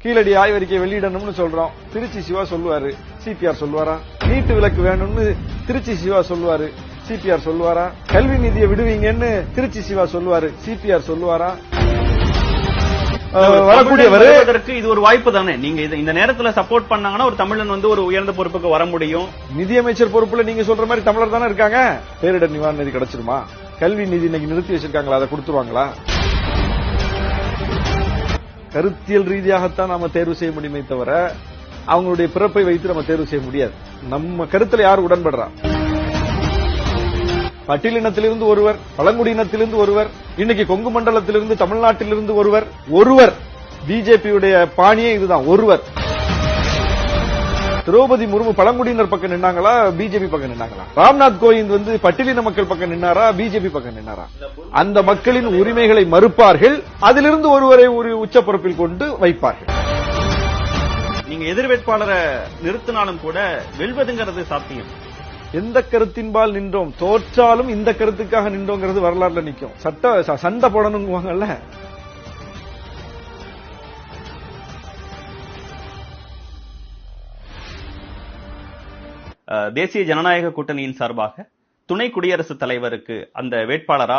கீழடி ஆய்வறிக்கை வெளியிடணும்னு சொல்றோம். திருச்சி சிவா சொல்லுவாரு. சிபிஆர் சொல்லுவாரா? நீட்டு விலக்கு வேணும்னு திருச்சி சிவா சொல்லுவாரு. சிபிஆர் சொல்லுவாரா? கல்வி நிதியை விடுவீங்கன்னு திருச்சி சிவா சொல்லுவாரு. சிபிஆர் சொல்லுவாரா? அஹ், வரக்கூடியவர் வருவதற்கு இது ஒரு வாய்ப்பு தானே? நீங்க இந்த நேரத்துல சப்போர்ட் பண்ணாங்கன்னா ஒரு தமிழன் வந்து ஒரு உயர்ந்த பொறுப்புக்கு வர முடியும். நிதியமைச்சர் பொறுப்புல நீங்க சொல்ற மாதிரி தமிழர் தானே இருக்காங்க? பேரிடர் நிவாரண நிதி கிடைச்சிருமா? கல்வி நிதி இன்னைக்கு நிறுத்தி வச்சிருக்காங்களா? அதை கொடுத்துருவாங்களா? கருத்தியல் ரீதியாகத்தான் நாம தேர்வு செய்ய முடியுமே தவிர அவங்களுடைய பிறப்பை வைத்து நம்ம தேர்வு செய்ய முடியாது. நம்ம கருத்துல யார் உடன்படுறா? பட்டியலினத்திலிருந்து ஒருவர் பழங்குடியினத்திலிருந்து ஒருவர் இன்னைக்கு கொங்கு மண்டலத்திலிருந்து தமிழ்நாட்டிலிருந்து ஒருவர் ஒருவர். பிஜேபியுடைய பாணியே இதுதான் ஒருவர். திரௌபதி முர்மு பழங்குடியினர் பக்கம் நின்னாங்களா? பிஜேபி பக்கம் நின்னாங்களா? ராம்நாத் கோவிந்த் வந்து பட்டியலின மக்கள் பக்கம் நின்னாரா? பிஜேபி பக்கம் நின்னாரா? அந்த மக்களின் உரிமைகளை மறுப்பார்கள். அதிலிருந்து ஒருவரை ஒரு உச்ச பொறுப்பில் கொண்டு வைப்பார்கள். நீங்க எதிர் வேட்பாளரை நிறுத்தினாலும் கூட வெல்வதுங்கிறது சாத்தியம். எந்த கருத்தின்பால் நின்றோம்? தோற்றாலும் இந்த கருத்துக்காக நின்றோங்கிறது வரலாறுல நிக்கும். சட்ட சண்டை போடணுங்குவாங்கல்ல தேசிய ஜனநாயக கூட்டணியின் சார்பாக துணை குடியரசுத் தலைவருக்கு அந்த வேட்பாளரா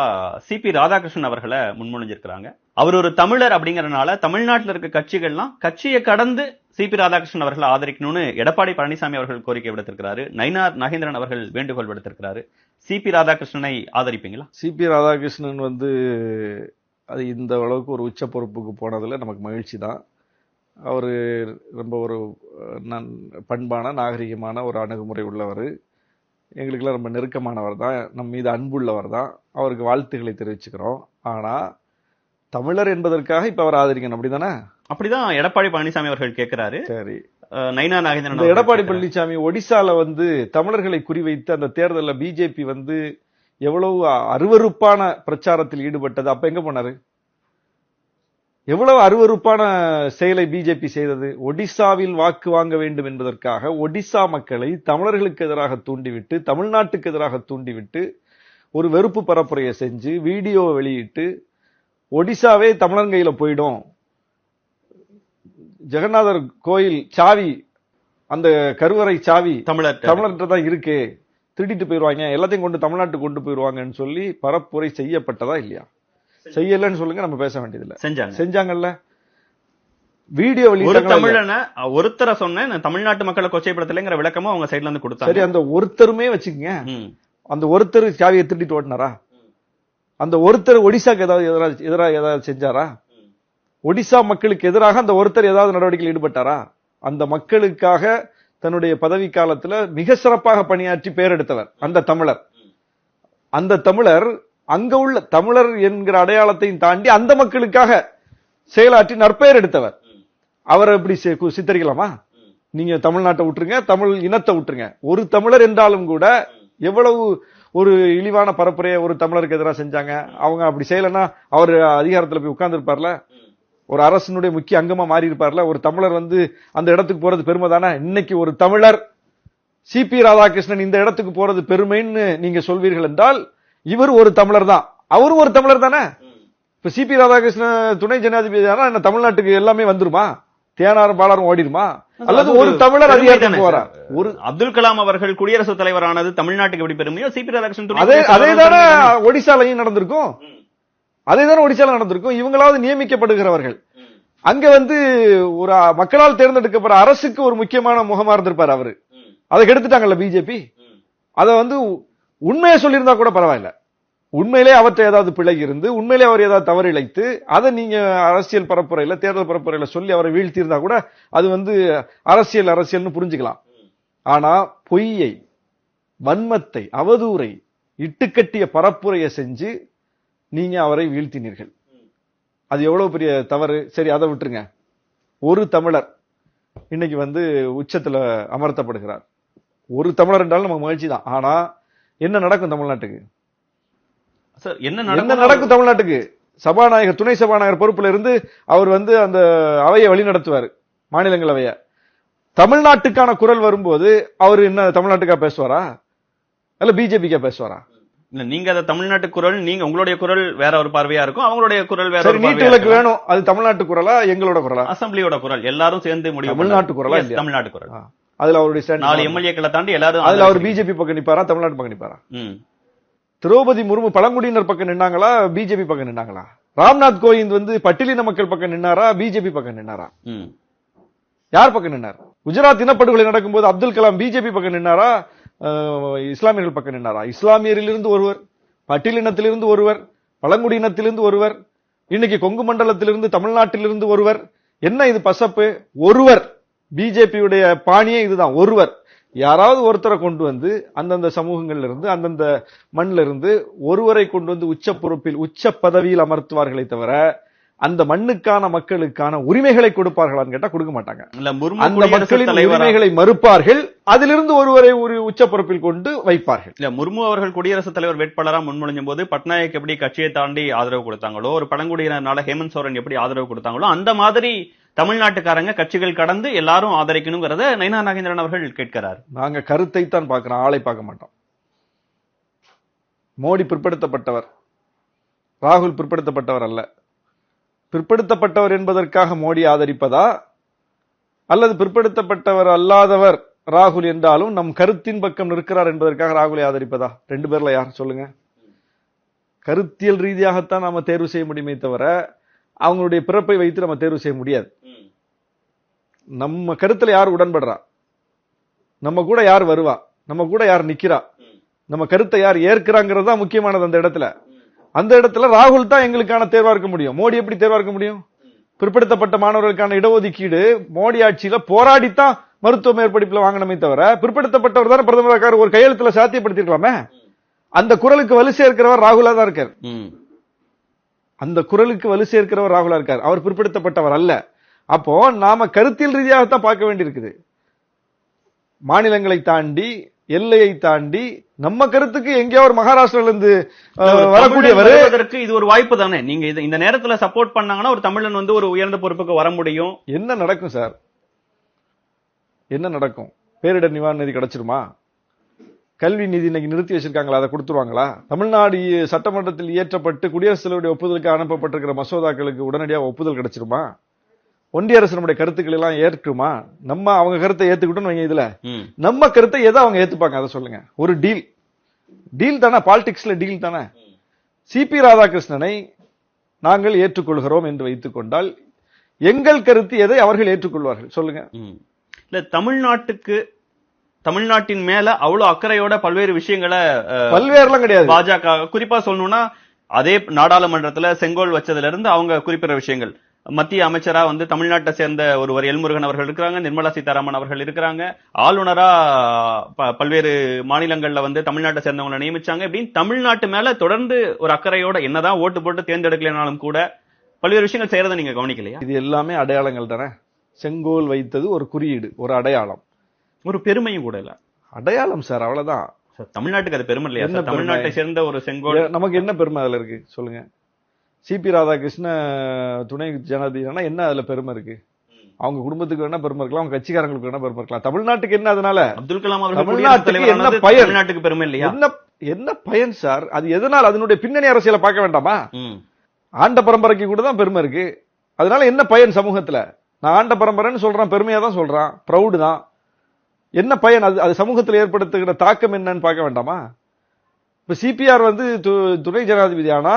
சிபி ராதாகிருஷ்ணன் அவர்களை முன்மொழிஞ்சிருக்கிறாங்க. அவர் ஒரு தமிழர் அப்படிங்கறதுனால தமிழ்நாட்டில் இருக்க கட்சிகள்லாம் கட்சியை கடந்து சிபி ராதாகிருஷ்ணன் அவர்களை ஆதரிக்கணும்னு எடப்பாடி பழனிசாமி அவர்கள் கோரிக்கை விடுத்திருக்கிறாரு. நயினார் நகேந்திரன் அவர்கள் வேண்டுகோள் விடுத்திருக்கிறாரு. சிபி ராதாகிருஷ்ணனை ஆதரிப்பீங்களா? சிபி ராதாகிருஷ்ணன் வந்து அது இந்த அளவுக்கு ஒரு உச்ச பொறுப்புக்கு போனதுல நமக்கு மகிழ்ச்சி தான். அவர் ரொம்ப ஒரு நன் பண்பான நாகரிகமான ஒரு அணுகுமுறை உள்ளவர். எங்களுக்கெல்லாம் ரொம்ப நெருக்கமானவர் தான். நம் மீது அன்புள்ளவர் தான். அவருக்கு வாழ்த்துக்களை தெரிவிச்சுக்கிறோம். ஆனா தமிழர் என்பதற்காக இப்ப அவர் ஆதரிக்கணும். அப்படிதானே? அப்படிதான் எடப்பாடி பழனிசாமி அவர்கள் கேட்கிறாரு. சரி. நயினார் நாகேந்திரன் எடப்பாடி. பழனிசாமி ஒடிசால வந்து தமிழர்களை குறிவைத்து அந்த தேர்தல்ல பிஜேபி வந்து எவ்வளவு அருவருப்பான பிரச்சாரத்தில் ஈடுபட்டது. அப்ப எங்க போனாரு? எவ்வளவு அருவருப்பான செயலை பிஜேபி செய்தது? ஒடிசாவில் வாக்கு வாங்க வேண்டும் என்பதற்காக ஒடிசா மக்களை தமிழர்களுக்கு எதிராக தூண்டிவிட்டு தமிழ்நாட்டுக்கு எதிராக தூண்டிவிட்டு ஒரு வெறுப்பு பரப்புரையை செஞ்சு வீடியோ வெளியிட்டு ஒடிசாவே தமிழன் கையில போயிடும். ஜெகநாதர் கோயில் சாவி அந்த கருவறை சாவி தமிழர் தமிழர்கிட்ட தான் இருக்கு. திருடிட்டு போயிருவாங்க. எல்லாத்தையும் கொண்டு தமிழ்நாட்டுக்கு கொண்டு போயிருவாங்கன்னு சொல்லி பரப்புரை செய்யப்பட்டதா இல்லையா? செய்யலன்னு சொல்லுங்க நம்ம பேச வேண்டியதில்ல. செஞ்சாங்க. செஞ்சாங்கல்ல? வீடியோ ஒரு? தமிழனை ஒருத்தரை சொன்ன நான் தமிழ்நாட்டு மக்களை கொச்சைப்படுத்தலைங்கிற விளக்கமும் அவங்க சைடுல இருந்து சரி கொடுத்தாங்க அந்த ஒருத்தருமே வச்சுக்கங்க. அந்த ஒருத்தர் சாவியை திருடிட்டு ஓட்டினாரா? அந்த ஒருத்தர் ஒடிசாக்கு ஏதாவது எதிராக எதிராக ஏதாவது செஞ்சாரா? ஒடிசா மக்களுக்கு எதிராக அந்த ஒருத்தர் ஏதாவது நடவடிக்கையில் ஈடுபட்டாரா? அந்த மக்களுக்காக தன்னுடைய பதவி காலத்துல மிக சிறப்பாக பணியாற்றி பெயர் எடுத்தவர் அந்த தமிழர். அந்த தமிழர் அங்க உள்ள தமிழர் என்கிற அடையாளத்தையும் தாண்டி அந்த மக்களுக்காக செயலாற்றி நற்பெயர் எடுத்தவர். அவரை எப்படி சி- கு- சித்தரிக்கலாமா? நீங்க தமிழ்நாட்டை விட்டுருங்க தமிழ் இனத்தை விட்டுருங்க. ஒரு தமிழர் என்றாலும் கூட எவ்வளவு ஒரு இழிவான பரப்புரையை ஒரு தமிழருக்கு எதிராக செஞ்சாங்க. அவங்க அப்படி செய்யலைன்னா அவர் அதிகாரத்தில் போய் உட்கார்ந்துருப்பார்ல? ஒரு அரசினுடைய முக்கிய அங்கமா மாறி இருப்பார்ல ஒரு தமிழர் வந்து அந்த இடத்துக்கு போறது பெருமை தானே இன்னைக்கு ஒரு தமிழர் சிபி ராதாகிருஷ்ணன் இந்த இடத்துக்கு போறது பெருமைன்னு நீங்க சொல்வீர்கள் என்றால் இவர் ஒரு தமிழர் தான். அவரும் ஒரு தமிழர் தானே? இப்ப சிபி ராதாகிருஷ்ணன் துணை ஜனாதிபதி என்ன தமிழ்நாட்டுக்கு எல்லாமே வந்துருமா? தேனாரும் பாலாரும் ஓடிடுமா அல்லது ஒரு தமிழர் சார். ஒரு அப்துல் கலாம் அவர்கள் குடியரசுத் தலைவரானது தமிழ்நாட்டுக்கு எப்படி பெருமையோ சிபி ராதாகிருஷ்ணன் அதே தானே? ஒடிசாலையும் நடந்திருக்கும். அதே தானே ஒடிசால நடந்திருக்கும். இவங்களாவது நியமிக்கப்படுகிறவர்கள். அங்க வந்து ஒரு மக்களால் தேர்ந்தெடுக்கப்படுற அரசுக்கு ஒரு முக்கியமான முகமா இருந்திருப்பாரு அவரு. அதை கெடுத்துட்டாங்கல்ல பிஜேபி அத வந்து உண்மையை சொல்லியிருந்தா கூட பரவாயில்ல. உண்மையிலே அவற்றை ஏதாவது பிழை இருந்து உண்மையிலே அவர் ஏதாவது தவறு இழைத்து அதை நீங்க அரசியல் பரப்புரையில தேர்தல் பரப்புரையில சொல்லி அவரை வீழ்த்தியிருந்தா கூட அது வந்து அரசியல் அரசியல்னு புரிஞ்சுக்கலாம். ஆனா பொய்யை வன்மத்தை அவதூறை இட்டுக்கட்டிய பரப்புரையை செஞ்சு நீங்க அவரை வீழ்த்தினீர்கள். அது எவ்வளவு பெரிய தவறு? சரி அதை விட்டுருங்க. ஒரு தமிழர் இன்னைக்கு வந்து உச்சத்துல அமர்த்தப்படுகிறார். ஒரு தமிழர் என்றாலும் நமக்கு மகிழ்ச்சி தான். ஆனா என்ன நடக்கும் தமிழ்நாட்டுக்கு சார் என்ன என்ன நடக்கும் தமிழ்நாட்டுக்கு சபாநாயகர் துணை சபாநாயகர் பொறுப்புல இருந்து அவர் வந்து அந்த அவையை வழி நடத்துவார் மாநிலங்களவைய தமிழ்நாட்டுக்கான குரல் வரும்போது அவர் என்ன தமிழ்நாட்டுக்கா பேசுவாரா இல்ல பிஜேபிக்கா பேசுவாரா இல்ல நீங்க அதை தமிழ்நாட்டு குரல் நீங்க உங்களுடைய குரல் வேற ஒரு பார்வையா இருக்கும் அவங்களுடைய குரல் வேற இருக்கும். வேணும் அது தமிழ்நாட்டு குரலா எங்களோட குரலா அசம்பிளியோட குரல் எல்லாரும் சேர்ந்து முடிவு தமிழ்நாட்டு. குரலா? தமிழ்நாட்டு குரல். அதுல அவருடைய நாலு? எம்எல்ஏக்களை தாண்டி எல்லாரும் அதுல அவர். பிஜேபி பக்கம் நிப்பாரா தமிழ்நாட்டு பக்கம் நிப்பாரா. திரௌபதி முர்மு பழங்குடியினர் பக்கம் நின்னாங்களா பிஜேபி பக்கம் நின்னாங்களா ராம்நாத் கோவிந்த் வந்து பட்டியலின மக்கள் பக்கம் நின்னாரா பிஜேபி பக்கம் நின்னாரா. யார் பக்கம் நின்னார் குஜராத் இனப்படுகொலை நடக்கும்போது அப்துல் கலாம் பிஜேபி பக்கம் நின்னாரா இஸ்லாமியர்கள் பக்கம் நின்னாரா இஸ்லாமியரிலிருந்து ஒருவர் பட்டியலினத்திலிருந்து ஒருவர் பழங்குடியினத்திலிருந்து ஒருவர் இன்னைக்கு கொங்கு மண்டலத்திலிருந்து தமிழ்நாட்டிலிருந்து ஒருவர் என்ன இது பசப்பு ஒருவர் பிஜேபியுடைய பாணியே இதுதான். ஒருவர். யாராவது ஒருத்தரை கொண்டு வந்து அந்தந்த சமூகங்கள்ல இருந்து அந்தந்த மண்ணில இருந்து ஒருவரை கொண்டு வந்து உச்ச பொறுப்பில் உச்ச பதவியில் அமர்த்துவார்களே தவிர அந்த மண்ணுக்கான மக்களுக்கான உரிமைகளை கொடுப்பார்களான்னு கேட்டா கொடுக்க மாட்டாங்க. அந்த மக்களின் உரிமைகளை மறுப்பார்கள். அதிலிருந்து ஒருவரை ஒரு உச்ச பொறுப்பில் கொண்டு வைப்பார்கள். இல்ல முர்மு அவர்கள் குடியரசுத் தலைவர் வேட்பாளரா முன்மொழிஞ்ச போது பட்நாயக் எப்படி கட்சியை தாண்டி ஆதரவு கொடுத்தாங்களோ ஒரு பழங்குடியினர்னால ஹேமந்த் சோரன் எப்படி ஆதரவு கொடுத்தாங்களோ அந்த மாதிரி தமிழ்நாட்டுக்காரங்க கட்சிகள் கடந்து எல்லாரும் ஆதரிக்கணுங்கிறத நயனா நாகேந்திரன் அவர்கள் கேட்கிறார். நாங்க கருத்தை தான் பார்க்கிறோம் ஆளை பார்க்க மாட்டோம். மோடி பிற்படுத்தப்பட்டவர் ராகுல் பிற்படுத்தப்பட்டவர் அல்ல. பிற்படுத்தப்பட்டவர் என்பதற்காக மோடி ஆதரிப்பதா? அல்லது பிற்படுத்தப்பட்டவர் அல்லாதவர் ராகுல் என்றாலும் நம் கருத்தின் பக்கம் நிற்கிறார் என்பதற்காக ராகுலை ஆதரிப்பதா? ரெண்டு பேர்ல யார் சொல்லுங்க? கருத்தியல் ரீதியாகத்தான் நாம தேர்வு செய்ய முடியுமே தவிர அவங்களுடைய பிறப்பை வைத்து நம்ம தேர்வு செய்ய முடியாது. நம்ம கருத்துல யார் உடன்படுறா? நம்ம கூட யார் வருவா? நம்ம கூட யார் நிக்கிறா? நம்ம கருத்தை யார் ஏற்கிறாங்கிறது தான் முக்கியமானது அந்த இடத்துல. அந்த இடத்துல ராகுல் தான் எங்களுக்கான தேர்வா இருக்க முடியும். மோடி எப்படி தேர்வா இருக்க முடியும்? பிற்படுத்தப்பட்ட மாணவர்களுக்கான இடஒதுக்கீடு மோடி ஆட்சியில போராடித்தான் மருத்துவ மேற்படிப்புல வாங்கணுமே தவிர பிற்படுத்தப்பட்டவர் தானே பிரதமர் ஒரு கையெழுத்துல சாத்தியப்படுத்திருக்கலாமே அந்த குரலுக்கு வலு சேர்க்கிறவர் ராகுலா தான் இருக்காரு. அந்த குரலுக்கு வலு சேர்க்கிறவர் ராகுலா இருக்கார். அவர் பிற்படுத்தப்பட்டவர் அல்ல. அப்போ நாம கருத்தியல் ரீதியாகத்தான் பார்க்க வேண்டியிருக்குது. மாநிலங்களை தாண்டி எல்லையை தாண்டி நம்ம கருத்துக்கு எங்கேயோ ஒரு மகாராஷ்டிரால இருந்து வரக்கூடியவர். இது ஒரு வாய்ப்பு தானே? நீங்க இந்த நேரத்துல சப்போர்ட் பண்ணாங்கன்னா ஒரு தமிழன் வந்து ஒரு உயர்ந்த பொறுப்புக்கு வர முடியும். என்ன நடக்கும் சார்? என்ன நடக்கும்? பேரிடர் நிவாரண நிதி கிடைச்சிருமா? கல்வி நிதி இன்னைக்கு நிறுத்தி வச்சிருக்காங்களா? அதை கொடுத்துருவாங்களா? தமிழ்நாடு சட்டமன்றத்தில் இயற்றப்பட்டு குடியரசுத் தலைவருடைய ஒப்புதலுக்கு அனுப்பப்பட்டிருக்கிற மசோதாக்களுக்கு உடனடியாக ஒப்புதல் கிடைச்சிருமா? ஒன்றிய அரசு நம்முடைய கருத்துக்களை எல்லாம் ஏற்குமா நம்ம அவங்க கருத்தை ஏத்துக்கிட்டோம்னு வைங்க இதுல. நம்ம கருத்தை எதை அவங்க ஏத்துப்பாங்க? அதை சொல்லுங்க. ஒரு டீல் டீல் தானே? பாலிடிக்ஸ்ல டீல் தானே? சிபி ராதாகிருஷ்ணனை நாங்கள் ஏற்றுக்கொள்கிறோம் என்று வைத்துக் கொண்டால் எங்கள் கருத்து எதை அவர்கள் ஏற்றுக்கொள்வார்கள்? சொல்லுங்க. இல்ல தமிழ்நாட்டுக்கு தமிழ்நாட்டின் மேல அவ்வளவு அக்கறையோட பல்வேறு விஷயங்களை பல்வேறுலாம் கிடையாது. பாஜக குறிப்பா சொல்லணும்னா அதே நாடாளுமன்றத்துல செங்கோல் வச்சதுல இருந்து அவங்க குறிப்பிட்ட விஷயங்கள். மத்திய அமைச்சரா வந்து தமிழ்நாட்டை சேர்ந்த ஒருவர் எல்முருகன் அவர்கள் இருக்கிறாங்க நிர்மலா சீதாராமன் அவர்கள் இருக்கிறாங்க. ஆளுநரா பல்வேறு மாநிலங்கள்ல வந்து தமிழ்நாட்டை சேர்ந்தவங்களை நியமிச்சாங்க. இப்படின்னு தமிழ்நாட்டு மேல தொடர்ந்து ஒரு அக்கறையோட என்னதான் ஓட்டு போட்டு தேர்ந்தெடுக்கலைனாலும் கூட பல்வேறு விஷயங்கள் செய்யறதை நீங்க கவனிக்கலையா? இது எல்லாமே அடையாளங்கள் தானே? செங்கோல் வைத்தது ஒரு குறியீடு ஒரு அடையாளம். ஒரு பெருமையும் கூட இல்ல. அடையாளம் சார் அவ்வளவுதான். தமிழ்நாட்டுக்கு அது பெருமை இல்லையா? தமிழ்நாட்டை? சேர்ந்த ஒரு செங்கோல் நமக்கு என்ன பெருமை அதுல இருக்கு? சொல்லுங்க. சிபி ராதாகிருஷ்ண துணை ஜனாதிபதினா என்ன அதுல பெருமை இருக்கு? அவங்க குடும்பத்துக்கு வேணா பெருமை இருக்கலாம் அவங்க கட்சிக்காரங்களுக்கு வேணா பெருமை இருக்கலாம். தமிழ்நாட்டுக்கு என்ன அதனால? அப்துல் கலாம் தமிழ்நாட்டுக்கு என்ன பயன்? தமிழ்நாட்டுக்கு பெருமை இல்லையா? என்ன என்ன பயன் சார்? அது எதனால்? அதனுடைய பின்னணி அரசியலை பார்க்க வேண்டாமா. ஆண்ட பரம்பரைக்கு கூட தான் பெருமை இருக்கு. அதனால என்ன பயன் சமூகத்துல? நான் ஆண்ட பரம்பரைன்னு சொல்றேன் பெருமையா தான் சொல்றான் ப்ரௌடு தான். என்ன பயன்? அது அது சமூகத்தில் ஏற்படுத்துகிற தாக்கம் என்னன்னு பார்க்க வேண்டாமா? இப்ப சிபிஆர் வந்து துணை ஜனாதிபதி ஆனா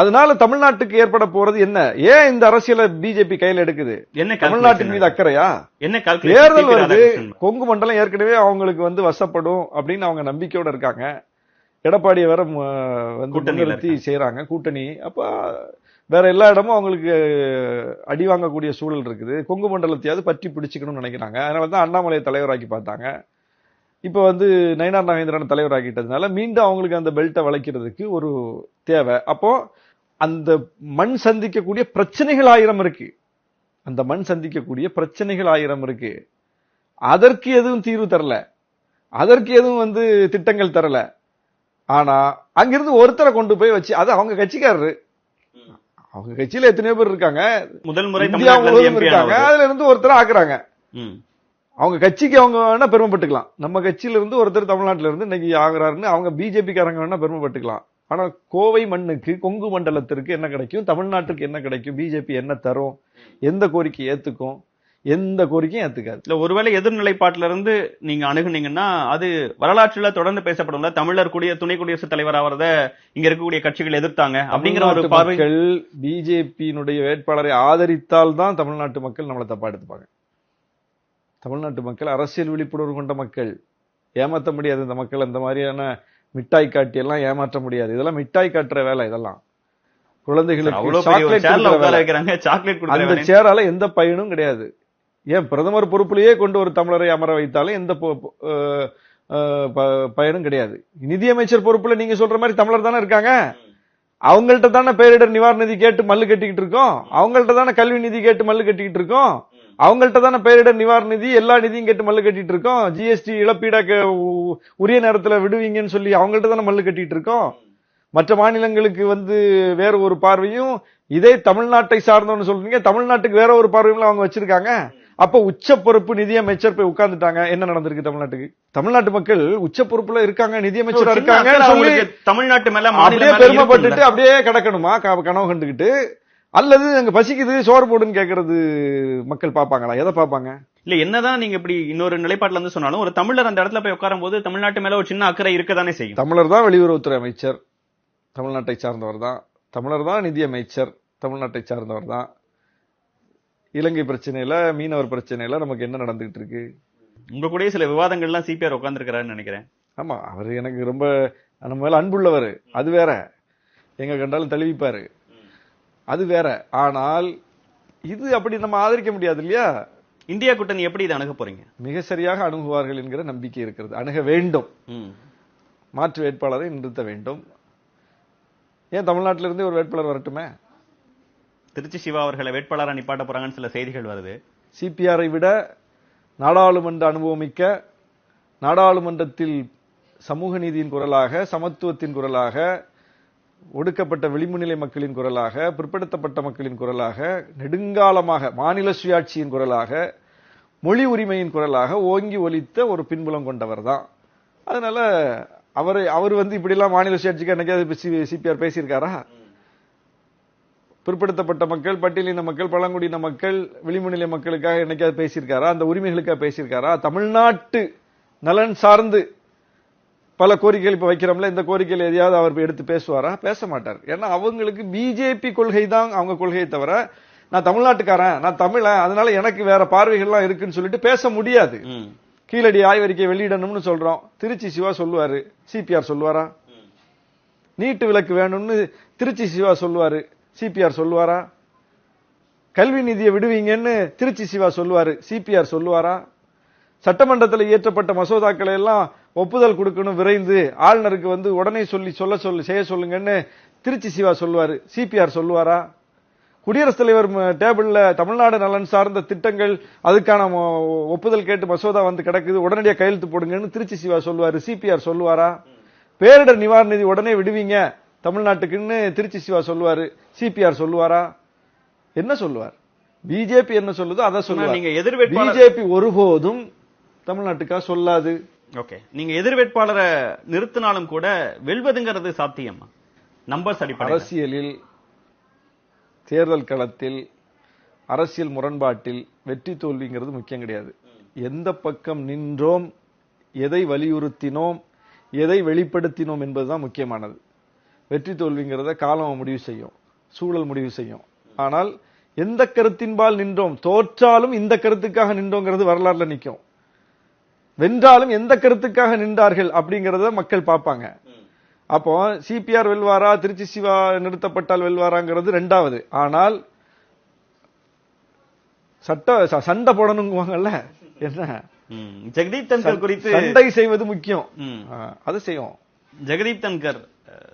அதனால தமிழ்நாட்டுக்கு ஏற்பட போறது என்ன? ஏன் இந்த அரசியலை பிஜேபி கையில எடுக்குது? என்ன தமிழ்நாட்டின் மீது? அக்கறையா? என்ன? தேர்தல் வருது. கொங்கு மண்டலம் ஏற்கனவே அவங்களுக்கு வந்து வசப்படும் அப்படின்னு அவங்க நம்பிக்கையோட இருக்காங்க. எடப்பாடியை வேற வந்து முன்னிறுத்தி செய்யறாங்க கூட்டணி. அப்ப வேற எல்லா இடமும் அவங்களுக்கு அடி வாங்கக்கூடிய சூழல் இருக்குது. கொங்கு மண்டலத்தையாவது பற்றி பிடிச்சுக்கணும்னு நினைக்கிறாங்க. அதனால தான் அண்ணாமலையை தலைவராக்கி பார்த்தாங்க. இப்ப வந்து நயனார் நாகேந்திரன் தலைவராக்கிட்டதுனால மீண்டும் அவங்களுக்கு அந்த பெல்ட்டை வளைக்கிறதுக்கு ஒரு தேவை. அப்போ அந்த மண் சந்திக்கக்கூடிய பிரச்சனைகள் ஆயிரம் இருக்கு. அந்த மண் சந்திக்கக்கூடிய பிரச்சனைகள் ஆயிரம் இருக்கு. அதற்கு எதுவும் தீர்வு தரல. அதற்கு எதுவும் வந்து திட்டங்கள் தரல. ஆனா அங்கிருந்து ஒருத்தரை கொண்டு போய் வச்சு அது அவங்க கட்சிக்காரரு. அவங்க கட்சியில எத்தனையோ பேர் இருக்காங்க. முதல் முறை இந்தியா முழுவதும் இருக்காங்க. அதுல இருந்து ஒருத்தரை ஆக்குறாங்க. அவங்க கட்சிக்கு அவங்க வேணா பெருமைப்பட்டுக்கலாம். நம்ம கட்சியில இருந்து ஒருத்தர் தமிழ்நாட்டுல இருந்து இன்னைக்கு ஆகுறாருன்னு அவங்க பிஜேபி காரங்க வேணா பெருமைப்பட்டுக்கலாம். ஆனா கோவை மண்ணுக்கு கொங்கு மண்டலத்திற்கு என்ன கிடைக்கும்? தமிழ்நாட்டுக்கு என்ன கிடைக்கும்? பிஜேபி என்ன தரும்? எந்த கோரிக்கை ஏத்துக்கும்? எந்த கோரிக்கையும் ஏத்துக்காது. இல்ல ஒருவேளை எதிர்நிலைப்பாட்டில இருந்து நீங்க அணுகுனீங்கன்னா அது வரலாற்றுல தொடர்ந்து பேசப்படும்ல. தமிழர் குடிய துணை குடியரசுத் தலைவர் ஆவறத இங்க இருக்கக்கூடிய கட்சிகள் எதிர்த்தாங்க. அப்படிங்கிற ஒரு தமிழ்நாட்டு பார்வை மக்கள் பிஜேபியினுடைய வேட்பாளரை ஆதரித்தால் தான் தமிழ்நாட்டு மக்கள் நம்மளை தப்பா எடுத்துப்பாங்க. தமிழ்நாட்டு மக்கள் அரசியல் விழிப்புணர்வு கொண்ட மக்கள். ஏமாத்த முடியாது இந்த மக்கள். அந்த மாதிரியான மிட்டாய் காட்டி எல்லாம் ஏமாற்ற முடியாது. இதெல்லாம் மிட்டாய் காட்டுற வேலை இதெல்லாம். குழந்தைகளுக்கு சாக்லேட் சாக்லேட் அந்த சேரால எந்த பயனும் கிடையாது. ஏன்? பிரதமர் பொறுப்புலயே கொண்டு ஒரு தமிழரை அமர வைத்தாலும் எந்த பயனும் கிடையாது. நிதியமைச்சர் பொறுப்புல நீங்க சொல்ற மாதிரி தமிழர் தானே இருக்காங்க? அவங்கள்ட்ட தானே பேரிடர் நிவாரண நிதி கேட்டு மல்லு கட்டிக்கிட்டு இருக்கோம்? அவங்கள்ட்ட தானே கல்வி நிதி கேட்டு மல்லு கட்டிக்கிட்டு இருக்கோம்? அவங்கள்ட்ட தானே பேரிடர் நிவாரண நிதி எல்லா நிதியும் கேட்டு மல்லு கட்டிட்டு இருக்கோம். ஜிஎஸ்டி இழப்பீடா உரிய நேரத்துல விடுவீங்கன்னு சொல்லி அவங்கள்ட்ட தானே மல்லு கட்டிட்டு இருக்கோம். மற்ற மாநிலங்களுக்கு வந்து வேற ஒரு பார்வையும் இதே தமிழ்நாட்டை சார்ந்தோன்னு சொல்றீங்க தமிழ்நாட்டுக்கு வேற ஒரு பார்வையும் அவங்க வச்சிருக்காங்க. அப்ப உச்ச பொறுப்பு நிதியமைச்சர் போய் உட்கார்ந்துட்டாங்க. என்ன நடந்திருக்கு தமிழ்நாட்டுக்கு? தமிழ்நாட்டு மக்கள் உச்ச பொறுப்புல இருக்காங்க நிதியமைச்சரா இருக்காங்க தமிழ்நாட்டு மேல பெருமைப்பட்டுட்டு. அப்படியே கிடக்கணுமா? கனவு கண்டுகிட்டு அல்லது அங்க பசிக்குது சோறு போடுன்னு கேக்குறது மக்கள் பாப்பாங்களா எதை பாப்பாங்க இல்ல என்னதான் நீங்க இப்படி இன்னொரு நிலைப்பாட்டுல இருந்து சொன்னாலும் ஒரு தமிழர் அந்த இடத்துல போய் உட்காரும் போது தமிழ்நாட்டு மேல ஒரு சின்ன அக்கறை இருக்கதானே செய்யும். தமிழர் தான் வெளியுறவுத்துறை அமைச்சர். தமிழ்நாட்டை சார்ந்தவர் தான். தமிழர் தான் நிதி அமைச்சர். தமிழ்நாட்டை சார்ந்தவர் தான். இலங்கை பிரச்சனையில மீனவர் பிரச்சனையில நமக்கு என்ன நடந்துகிட்டு இருக்கு? உங்க கூடயே சில விவாதங்கள்லாம் சிபிஆர் உட்கார்ந்துருக்காருன்னு நினைக்கிறேன். ஆமா அவர் எனக்கு ரொம்ப நம்ம மேல அன்புள்ளவர். அது வேற. எங்க கண்டாலும் தழுவிப்பாரு. அது வேற. ஆனால் இது அப்படி நம்ம ஆதரிக்க முடியாது இல்லையா? இந்தியா கூட்டணி எப்படி இதை அணுக போறீங்க? மிக சரியாக அணுகுவார்கள் என்கிற நம்பிக்கை இருக்கிறது. அணுக வேண்டும். மாற்று வேட்பாளரை நிறுத்த வேண்டும். ஏன் தமிழ்நாட்டில இருந்தே ஒரு வேட்பாளர் வரட்டுமே? திருச்சி சிவா அவர்களை வேட்பாளரா நிப்பாட்ட போறாங்கன்னு சில செய்திகள் வருது. சிபிஆரை விட நாடாளுமன்ற அனுபவமிக்க நாடாளுமன்றத்தில் சமூக நீதியின் குரலாக சமத்துவத்தின் குரலாக ஒடுக்கப்பட்ட விளிம்புநிலை மக்களின் குரலாக பிற்படுத்தப்பட்ட மக்களின் குரலாக நெடுங்காலமாக மாநில சுயாட்சியின் குரலாக மொழி உரிமையின் குரலாக ஓங்கி ஒலித்த ஒரு பின்புலம் கொண்டவர் தான் அதனால அவரை அவர் வந்து இப்படிலாம் மாநில சுயாட்சிக்கு என்னைக்காவது சிபிஆர் பேசியிருக்காரா? பிற்படுத்தப்பட்ட மக்கள் பட்டியலின மக்கள் பழங்குடியின மக்கள் விளிம்புநிலை மக்களுக்காக என்னைக்காவது பேசியிருக்காரா? அந்த உரிமைகளுக்காக பேசியிருக்காரா? தமிழ்நாட்டு நலன் சார்ந்து பல கோரிக்கைகள் இப்ப வைக்கிறோம்ல இந்த கோரிக்கையில் எதையாவது அவர் எடுத்து பேசுவாரா? பேச மாட்டார். ஏன்னா அவங்களுக்கு பிஜேபி கொள்கை தான் அவங்க கொள்கையை தவிர நான் தமிழ்நாட்டுக்காரன் நான் தமிழன் அதனால எனக்கு வேற பார்வைகள்லாம் இருக்குன்னு சொல்லிட்டு பேச முடியாது. கீழடி ஆய்வறிக்கை வெளியிடணும்னு சொல்றோம். திருச்சி சிவா சொல்லுவாரு. சிபிஆர் சொல்லுவாரா? நீட்டு விலக்கு வேணும்னு திருச்சி சிவா சொல்லுவாரு. சிபிஆர் சொல்லுவாரா? கல்வி நிதியை விடுவீங்கன்னு திருச்சி சிவா சொல்லுவாரு. சிபிஆர் சொல்லுவாரா? சட்டமன்றத்தில் இயற்றப்பட்ட மசோதாக்களை எல்லாம் ஒப்புதல் கொடுக்கணும் விரைந்து ஆளுநருக்கு வந்து உடனே சொல்லி சொல்ல சொல்லு செய்ய சொல்லுங்கன்னு திருச்சி சிவா சொல்லுவாரு. சிபிஆர் சொல்லுவாரா? குடியரசுத் தலைவர் டேபிள்ல தமிழ்நாடு நலன் சார்ந்த திட்டங்கள் அதுக்கான ஒப்புதல் கேட்டு மசோதா வந்து கிடக்குது உடனடியாக கையெழுத்து போடுங்கன்னு திருச்சி சிவா சொல்லுவாரு. சிபிஆர் சொல்லுவாரா? பேரிடர் நிவாரண நிதி உடனே விடுவீங்க தமிழ்நாட்டுக்குன்னு திருச்சி சிவா சொல்லுவாரு. சிபிஆர் சொல்லுவாரா? என்ன சொல்லுவார்? பிஜேபி என்ன சொல்லுதோ அதை சொல்லுவார். பிஜேபி ஒருபோதும் தமிழ்நாட்டுக்காக சொல்லாது. ஓகே. நீங்க எதிர் வேட்பாளரை நிறுத்தினாலும் கூட வெல்வதுங்கிறது சாத்தியமா? நம்பர்ஸ் அடிப்படையில். அரசியலில் தேர்தல் களத்தில் அரசியல் முரண்பாட்டில் வெற்றி தோல்விங்கிறது முக்கியம் கிடையாது. எந்த பக்கம் நின்றோம் எதை வலியுறுத்தினோம் எதை வெளிப்படுத்தினோம் என்பதுதான் முக்கியமானது. வெற்றி தோல்விங்கிறத காலம் முடிவு செய்யும் சூழல் முடிவு செய்யும். ஆனால் எந்த கருத்தின்பால் நின்றோம் தோற்றாலும் இந்த கருத்துக்காக நின்றோங்கிறது வரலாறுல நிற்கும் வென்றாலும் எந்த கருத்துக்காக நின்றார்கள் அப்படிங்கறத மக்கள் பார்ப்பாங்க. அப்போ சிபிஆர் வெல்வாரா திருச்சி சிவா நிறுத்தப்பட்டால் வெல்வாராங்கிறது ரெண்டாவது. ஆனால் சட்ட சண்டை போடணுங்குவாங்கல்ல? என்ன. ஜெகதீப் தன்கர் குறித்து சண்டை செய்வது முக்கியம். அது செய்வோம். ஜெகதீப் தன்கர்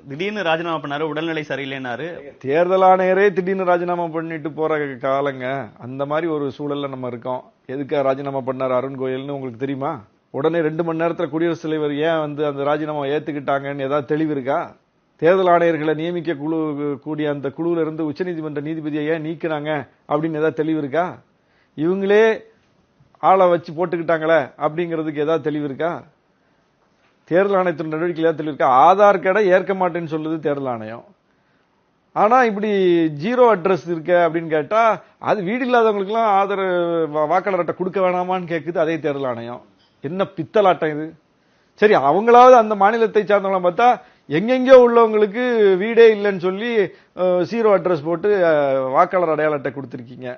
திடீர்னு ராஜினாமா பண்ணாரு உடல்நிலை சரியில்லைனாரு தேர்தல் ஆணையரே திடீர்னு ராஜினாமா பண்ணிட்டு போற காலங்க. அந்த மாதிரி ஒரு சூழல்ல நம்ம இருக்கோம். எதுக்கு ராஜினாமா பண்ணார் அருண் கோயல்னு உங்களுக்கு தெரியுமா? உடனே ரெண்டு மணி நேரத்தில் குடியரசுத் தலைவர் ஏன் வந்து அந்த ராஜினாமா ஏத்துக்கிட்டாங்கன்னு ஏதாவது தெளிவு இருக்கா? தேர்தல் ஆணையர்களை நியமிக்க குழு கூடிய அந்த குழுவில் இருந்து உச்சநீதிமன்ற நீதிபதியை ஏன் நீக்கினாங்க அப்படின்னு ஏதாவது தெளிவு இருக்கா? இவங்களே ஆளை வச்சு போட்டுக்கிட்டாங்களே அப்படிங்கிறதுக்கு ஏதாவது தெளிவு இருக்கா? தேர்தல் ஆணையத்தின் நடவடிக்கை ஏதாவது தெளிவு இருக்கா? ஆதார் கார்டை ஏற்க மாட்டேன்னு சொல்லுது தேர்தல் ஆணையம். ஆனா இப்படி ஜீரோ அட்ரஸ் இருக்க அப்படின்னு கேட்டா அது வீடு இல்லாதவங்களுக்குலாம் ஆதரவு வாக்காளர்கிட்ட வாக்காளர் அட்டை கொடுக்க வேணாமான்னு கேட்குது அதே தேர்தல் ஆணையம். என்ன பித்தலாட்டம் இது? சரி அவங்களாவது அந்த மாநிலத்தை சார்ந்தவங்கள பார்த்தா எங்கெங்கயோ உள்ளவங்களுக்கு வீடே இல்லைன்னு சொல்லி ஜீரோ அட்ரஸ் போட்டு வாக்காளர் அடையாள அட்டை கொடுத்திருக்கீங்க.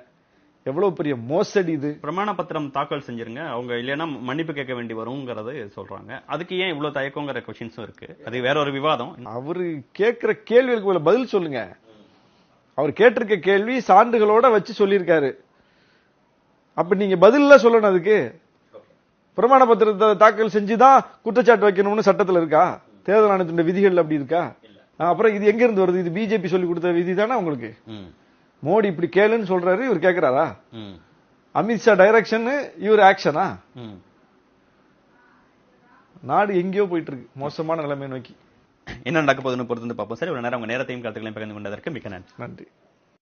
எவ்வளவு பெரிய மோசடி இது. பிரமாண பத்திரம் தாக்கல் செஞ்சிருங்க. அவங்க இல்லைன்னா மன்னிப்பு கேட்க வேண்டி வருங்கிறது சொல்றாங்க. அதுக்கு ஏன் இவ்வளவு தயக்கங்கிற கொஸ்டின்ஸும் இருக்கு. அது வேற ஒரு விவாதம். அவரு கேட்கிற கேள்விகளுக்கு பதில் சொல்லுங்க. அவர் கேட்டிருக்க கேள்வி சான்றுகளோட வச்சு சொல்லியிருக்காரு. அப்ப நீங்க பதில்ல சொல்லணும் அதுக்கு. பிரமாண பத்திரத்தை தாக்கல் செஞ்சுதான் குற்றச்சாட்டு வைக்கணும்னு சட்டத்துல இருக்கா? தேர்தல் ஆணையத்தின் விதிகள் அப்படி இருக்கா? அப்புறம் இது எங்க இருந்து வருது? இது பிஜேபி சொல்லி கொடுத்த விதி தானே உங்களுக்கு? மோடி இப்படி கேளுன்னு சொல்றாரு இவர் கேக்குறாரா? ம், அமித்ஷா டைரக்ஷன் இவர் ஆக்ஷனா. நாடு எங்கேயோ போயிட்டு இருக்கு மோசமான நிலைமை நோக்கி. என்ன நடக்க போகுதுன்னு பொறுத்து பார்ப்போம். சார் இவ்வளவு நேரம் உங்க நேரத்தையும் கருத்துக்களையும் பகிர்ந்து கொண்டதற்கு மிக்க நன்றி. நன்றி.